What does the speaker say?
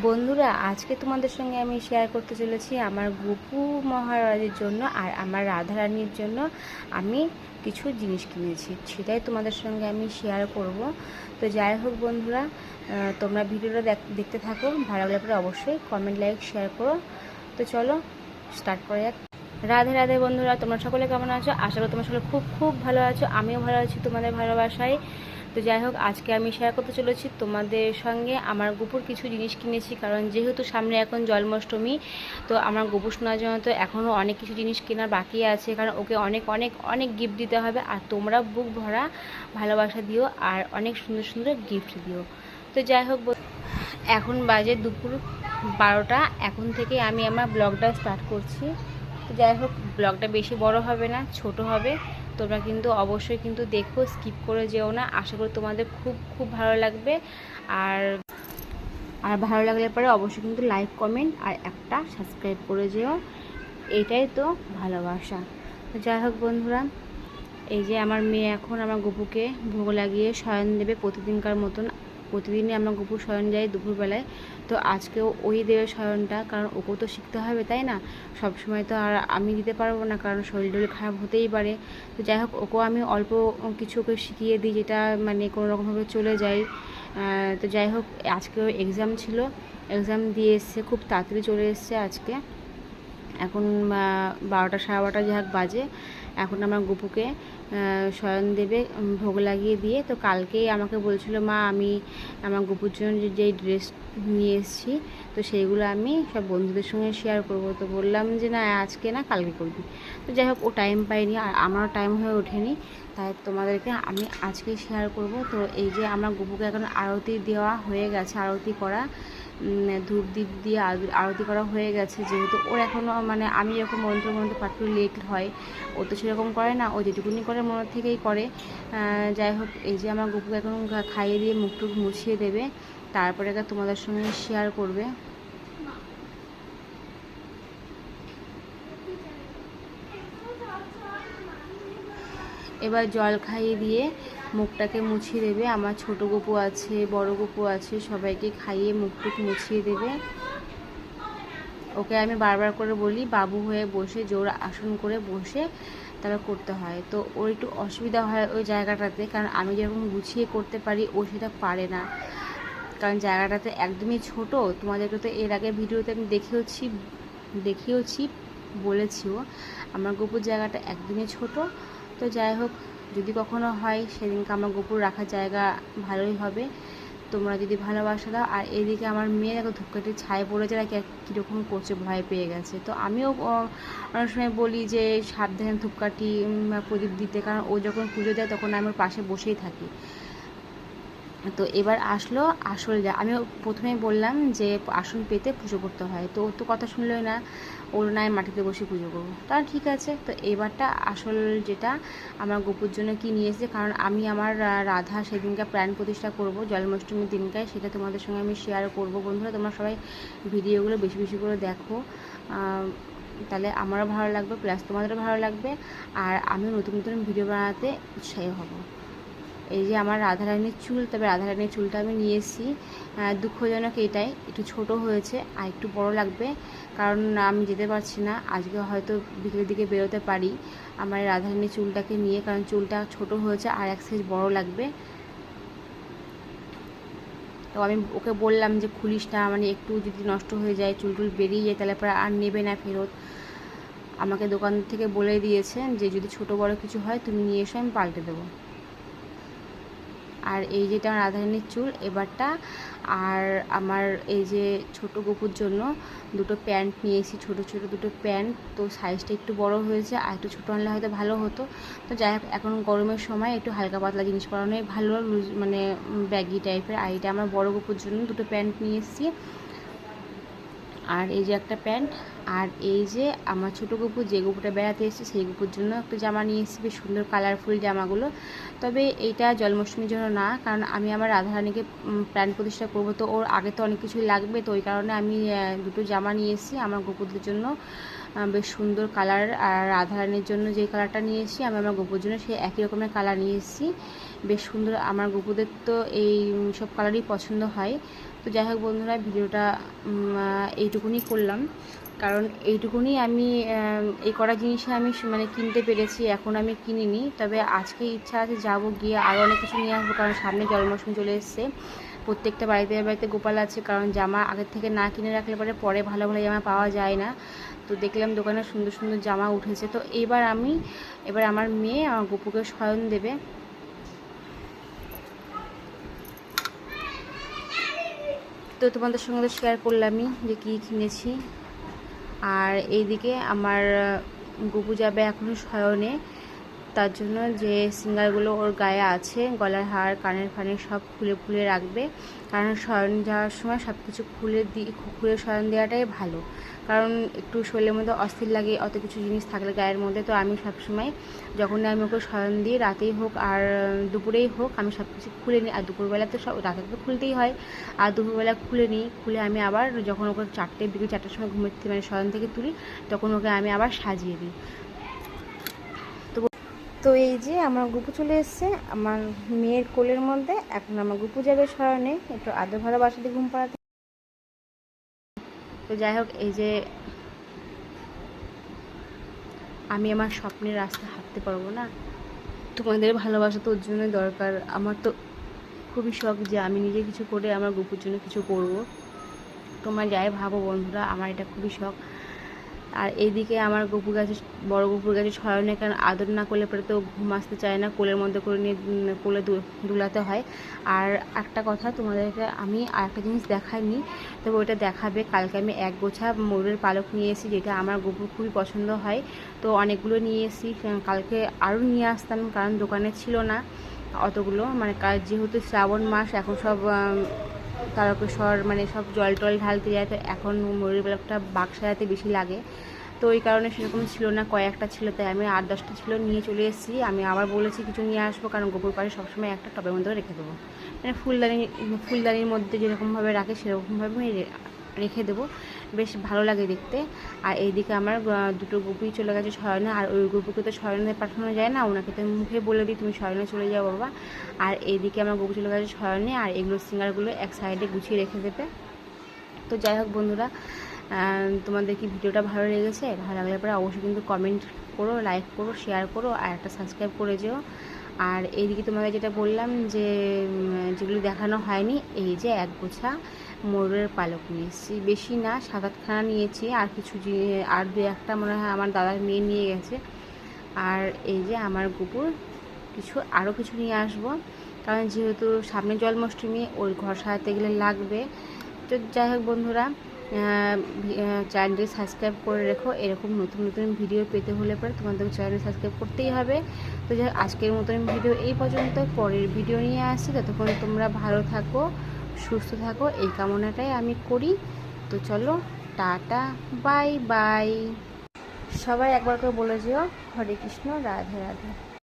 বন্ধুরা, আজকে তোমাদের সঙ্গে আমি শেয়ার করতে চলেছি আমার গোপু মহারাজের জন্য আর আমার রাধারানীর জন্য আমি কিছু জিনিস কিনেছি। সেটাই তোমাদের সঙ্গে আমি শেয়ার করব। তো যাই হোক বন্ধুরা তোমরা ভিডিওটা দেখ- দেখতে থাকো। ভালো লাগলে পরে অবশ্যই কমেন্ট লাইক শেয়ার করো। তো চলো স্টার্ট করা যাক। রাধে রাধে বন্ধুরা, তোমরা সকলে কেমন আছো? আশা করি তোমরা সকলে খুব খুব ভালো আছো। আমিও ভালো আছি তোমাদের ভালোবাসায়। তো যাই হোক, আজকে আমি শেয়ার করতে চলেছি তোমাদের সঙ্গে। আমার গোপুর কিছু জিনিস কিনেছি, কারণ যেহেতু সামনে এখন জন্মাষ্টমী, তো আমার গোপু শোনার জন্য তো এখনও অনেক কিছু জিনিস কেনার বাকি আছে, কারণ ওকে অনেক অনেক অনেক গিফট দিতে হবে। আর তোমরা বুক ভরা ভালোবাসা দিও, আর অনেক সুন্দর সুন্দর গিফট দিও। তো যাই হোক এখন বাজে দুপুর বারোটা। এখন থেকে আমি আমার ব্লগটা স্টার্ট করছি। তো যাই হোক ব্লগটা বেশি বড় হবে না, ছোট হবে। তোমরা কিন্তু অবশ্যই কিন্তু দেখো স্কিপ করে যেও না। আশা করি তোমাদের খুব খুব ভালো লাগবে। আর আর ভালো লাগলে পরে অবশ্যই কিন্তু লাইক কমেন্ট আর একটা সাবস্ক্রাইব করে যেও। এটাই তো ভালোবাসা। তো যাই হোক বন্ধুরা, এই যে আমার মেয়ে এখন আমার গপুকে ভোগ লাগিয়ে শয়ন দেবে প্রতিদিনকার মতন। প্রতিদিনই আমরা গপুর শয়ন যাই দুপুরবেলায়। তো আজকেও ওই দেবে শয়নটা, কারণ ওকেও তো শিখতে হবে, তাই না? সব সময় তো আর আমি দিতে পারব না, কারণ শরীর টরীর খারাপ হতেই পারে। তো যাই হোক, ওকেও আমি অল্প কিছু ওকে শিখিয়ে দিই, যেটা মানে কোনো রকমভাবে চলে যায়। তো যাই হোক, আজকেও এক্সাম ছিল। এক্সাম দিয়ে এসছে খুব তাড়াতাড়ি চলে এসছে আজকে। এখন বারোটা সাড়ে বারোটা যাক বাজে। এখন আমার গুপুকে শয়ন দেবে ভোগ লাগিয়ে দিয়ে। তো কালকেই আমাকে বলছিল, মা, আমি আমার গুপুর জন্য যে- ড্রেস নিয়ে এসেছি, তো সেইগুলো আমি সব বন্ধুদের সঙ্গে শেয়ার করব। তো বললাম যে, না, আজকে না, কালকে করবি। তো যাই হোক, ও টাইম পাইনি, আর আমারও টাইম হয়ে ওঠেনি। তাই তোমাদেরকে আমি আজকেই শেয়ার করব। তো এই যে, আমার গুপুকে এখন আরতি দেওয়া হয়ে গেছে, আরতি করা। ধূপ দ্বীপ দিয়ে আরতি- করা হয়ে গেছে। যেহেতু ওর এখনও মানে আমি যখন মন্ত্র মন্ত্র পাঠ লেট হয়, ও তো সেরকম করে না, ও যেটুকুনি করে মনের থেকেই করে। যাই হোক, এই যে আমার গপুকে এখন খাইয়ে দিয়ে মুখ টুক মুছিয়ে দেবে, তারপরে তোমাদের সঙ্গে শেয়ার করবে। এবার জল খাইয়ে দিয়ে মুখটাকে মুছিয়ে দেবে। আমার ছোট গপু আছে, বড় গপু আছে, সবাইকে খাইয়ে মুখটুক মুছিয়ে দেবে। ওকে আমি বারবার করে বলি, বাবু হয়ে বসে, জোর আসন করে বসে তারপর করতে হয়। তো ওর একটু অসুবিধা হয় ওই জায়গাটাতে, কারণ আমি যেরকম গুছিয়ে করতে পারি, ও সেটা পারে না। কারণ জায়গাটাতে একদমই ছোট, তোমাদেরকে তো এর আগে ভিডিওতে আমি দেখেওছি দেখিয়েছি বলেছিও। আমার গোপুর জায়গাটা একদমই ছোট তো যাই হোক, যদি কখনো হয়, সেদিনকে আমার গোপুর রাখার জায়গা ভালোই হবে। তোমরা যদি ভালোবাসা দাও। আর এদিকে আমার মেয়ে দেখো ধূপকাঠির ছায় পড়েছে না কীরকম করছে, ভয় পেয়ে গেছে। তো আমিও অনেক সময় বলি যে, সাবধানে ধূপকাঠি প্রদীপ দিতে। কারণ ও যখন পুজো দেয়, তখন আমি ওর পাশে বসেই থাকি। তো এবার আসলো আসল যা, আমি প্রথমেই বললাম যে আসন পেতে পুজো করতে হয়। তো ও তো কথা শুনলোই না, ওর নাই মাটিতে বসে পুজো করব। তা ঠিক আছে, তো এবারটা আসল যেটা আমার গোপুর জন্য কি নিয়ে এসেছে, কারণ আমি আমার রাধা সেদিনকে প্রাণ প্রতিষ্ঠা করব, জন্মাষ্টমীর দিনকায়, সেটা তোমাদের সঙ্গে আমি শেয়ার করব। বন্ধুরা, তোমরা সবাই ভিডিওগুলো বেশি বেশি করে দেখো। তাহলে আমারও ভালো লাগবে প্লাস তোমাদেরও ভালো লাগবে, আর আমি নতুন নতুন ভিডিও বানাতে উৎসাহী হব। এই যে আমার রাধারানীর চুল, তবে রাধারানীর চুলটা আমি নিয়ে এসেছি। দুঃখজনক এটাই, একটু ছোট হয়েছে, আর একটু বড় লাগবে, কারণ আমি যেতে পারছি না। আজকে হয়তো বিকেলের দিকে বেরোতে পারি আমার রাধারানীর চুলটাকে নিয়ে, কারণ চুলটা ছোট হয়েছে আর এক সাইজ বড় লাগবে। তো আমি ওকে বললাম যে খুলিস না মানে একটু যদি নষ্ট হয়ে যায়, চুল টুল বেরিয়ে যায়, তাহলে পরে আর নেবে না ফেরত। আমাকে দোকান থেকে বলে দিয়েছে যে, যদি ছোট বড় কিছু হয়, তুমি নিয়ে এসো, আমি পাল্টে দেবো। আর এই যেটা আমার রাধারানীর চুল, এবারটা আর আমার এই যে ছোট গপুর জন্য দুটো প্যান্ট নিয়েছি, ছোট ছোট দুটো প্যান্ট। তো সাইজটা একটু বড় হয়েছে, আর একটু ছোটো আনলে হয়তো ভালো হতো। তো যাই হোক, এখন গরমের সময় একটু হালকা পাতলা জিনিস পরানোই ভালো মানে ব্যাগি টাইপের আর এটা আমার বড় গপুর জন্য দুটো প্যান্ট নিয়ে এসেছি। আর এই যে একটা প্যান্ট, আর এই যে আমার ছোটো গপু যে গপুটা বেড়াতে এসেছে, সেই গপুর জন্য একটা জামা নিয়ে এসেছি, বেশ সুন্দর কালারফুল জামাগুলো। তবে এইটা জন্মাষ্টমীর জন্য না, কারণ আমি আমার রাধারানীকে প্রাণ প্রতিষ্ঠা করব। তো ওর আগে তো অনেক কিছুই লাগবে, তো ওই কারণে আমি দুটো জামা নিয়ে এসেছি আমার গপুদের জন্য। বেশ সুন্দর কালার আর রাধারানীর জন্য যে কালারটা নিয়ে এসেছি আমি আমার গপুর জন্য, সেই একই রকমের কালার নিয়ে এসেছি। বেশ সুন্দর, আমার গপুদের তো এই সব কালারই পছন্দ হয়। তো যাই হোক বন্ধুরা, ভিডিওটা এইটুকুনি করলাম। কারণ এইটুকুনি আমি এই কটা জিনিসে আমি মানে কিনতে পেরেছি, এখন আমি কিনিনি। তবে আজকে ইচ্ছা আছে যাব গিয়ে আরও অনেক কিছু নিয়ে আসব, কারণ সামনে জন্মাষ্টমী চলে এসছে। প্রত্যেকটা বাড়িতে বাড়িতে গোপাল আছে, কারণ জামা আগের থেকে না কিনে রাখলে পরে পরে ভালো ভালো জামা পাওয়া যায় না। তো দেখলাম দোকানে সুন্দর সুন্দর জামা উঠেছে। তো এবার আমি, এবার আমার মেয়ে আমার গপুকে শয়ন দেবে। তো তোমাদের সঙ্গে শেয়ার করলামই যে কী কিনেছি। আর এইদিকে আমার গুপু যাবে এখন শয়নে। তার জন্য যে সিঙ্গারগুলো ওর গায়ে আছে, গলার হার, কানের ফানের সব খুলে খুলে রাখবে। কারণ শয়ন যাওয়ার সময় সব কিছু খুলে দি, খুলে শয়ন দেওয়াটাই ভালো। কারণ একটু শরীরের মধ্যে অস্থির লাগে, অত কিছু জিনিস থাকলে গায়ের মধ্যে। তো আমি সবসময় যখনই আমি ওকে শয়ন দিই, রাতেই হোক আর দুপুরেই হোক, আমি সব কিছু খুলে নিই। আর দুপুরবেলা তো সব রাতে তো খুলতেই হয়। আর দুপুরবেলা খুলে নিই, খুলে আমি আবার যখন ওকে চারটে, বিকেল চারটার সময় ঘুমের মানে শয়ন থেকে তুলি, তখন ওকে আমি আবার সাজিয়ে দিই। তো এই যে আমার গুপু চলে এসছে, আমার মেয়ের কোলের মধ্যে। এখন আমার গুপু যাবে শয়নে, একটু আদর ভালোবাসা দিয়ে ঘুম পাড়াতে। তো যাই হোক, এই যে আমি আমার স্বপ্নের রাস্তা হাঁটতে পারব না। তোমাদের ভালোবাসা তো ওর জন্য দরকার। আমার তো খুবই শখ যে আমি নিজে কিছু করে আমার গুপুর জন্য কিছু করব। তোমরা যাই ভাবো বন্ধুরা, আমার এটা খুবই শখ। আর এইদিকে আমার গপু গাছে বড় গপুর গাছে ছড়ানো কারণ আদর না করলে পরে তো ঘুম আসতে চায় না, কোলের মধ্যে করে নিয়ে কোলে দুলাতে হয়। আর একটা কথা তোমাদেরকে আমি আর একটা জিনিস দেখাইনি, তবে ওইটা দেখাবে। কালকে আমি এক গোছা ময়ূরের পালক নিয়ে এসেছি, যেটা আমার গপুর খুবই পছন্দ হয়। তো অনেকগুলো নিয়ে এসেছি কালকে আরও নিয়ে আসতাম কারণ দোকানে ছিল না অতগুলো। মানে যেহেতু শ্রাবণ মাস, এখন সব তারকেশ্বর মানে সব জল টল ঢালতে যায়, তো এখন ময়ূরের পালকটা বাক্সা যাতে বেশি লাগে। তো ওই কারণে সেরকম ছিল না, কয়েকটা ছিল, তাই আমি আট দশটা ছিল নিয়ে চলে এসেছি। আমি আবার বলেছি কিছু নিয়ে আসব, কারণ গোবর পাড়ে সবসময় একটা টবের মধ্যে রেখে দেবো। মানে ফুলদানি, ফুলদানির মধ্যে যেরকমভাবে রাখে সেরকমভাবে আমি রেখে দেবো। বেশ ভালো লাগে দেখতে। আর এইদিকে আমার দুটো গুপুই চলে গেছে শয়নে, আর ওই গুপুকে তো শয়নে পাঠানো যায় না, ওনাকে তো মুখে বলে দিই, তুমি শয়নে চলে যাও বাবা। আর এইদিকে আমার গুপু চলে গেছে শয়নে, আর এগুলো সিঙ্গারগুলো এক সাইডে গুছিয়ে রেখে দেবে। তো যাই হোক বন্ধুরা তোমাদের কি ভিডিওটা ভালো লেগেছে? ভালো লাগলে পরে অবশ্যই কিন্তু কমেন্ট করো লাইক করো শেয়ার করো, আর একটা সাবস্ক্রাইব করে যেও। আর এইদিকে তোমাদের যেটা বললাম যে যেগুলো দেখানো হয়নি, এই যে এক গোছা। ময়ূরের পালক নিয়ে এসেছি বেশি না সাত আটখানা নিয়েছি। আর কিছু আর দু একটা মনে হয় আমার দাদার মেয়ে নিয়ে গেছে। আর এই যে আমার কুকুর কিছু আরও কিছু নিয়ে আসব। কারণ যেহেতু সামনে জন্মাষ্টমী ওই ঘর সাজাতে গেলে লাগবে। তো যাই হোক বন্ধুরা চ্যানেলটি সাবস্ক্রাইব করে রেখো। এরকম নতুন নতুন ভিডিও পেতে হলে পরে তোমাদের চ্যানেল সাবস্ক্রাইব করতেই হবে। তো যাই আজকের মতন ভিডিও এই পর্যন্ত। পরের ভিডিও নিয়ে আসছি। ততক্ষণ তোমরা ভালো থাকো। সুস্থ থাকো, এই কামনাটাই আমি করি। তো চলো, টাটা, বাই বাই। সবাই একবার করে বলে যেও, হরে কৃষ্ণ, রাধে রাধে।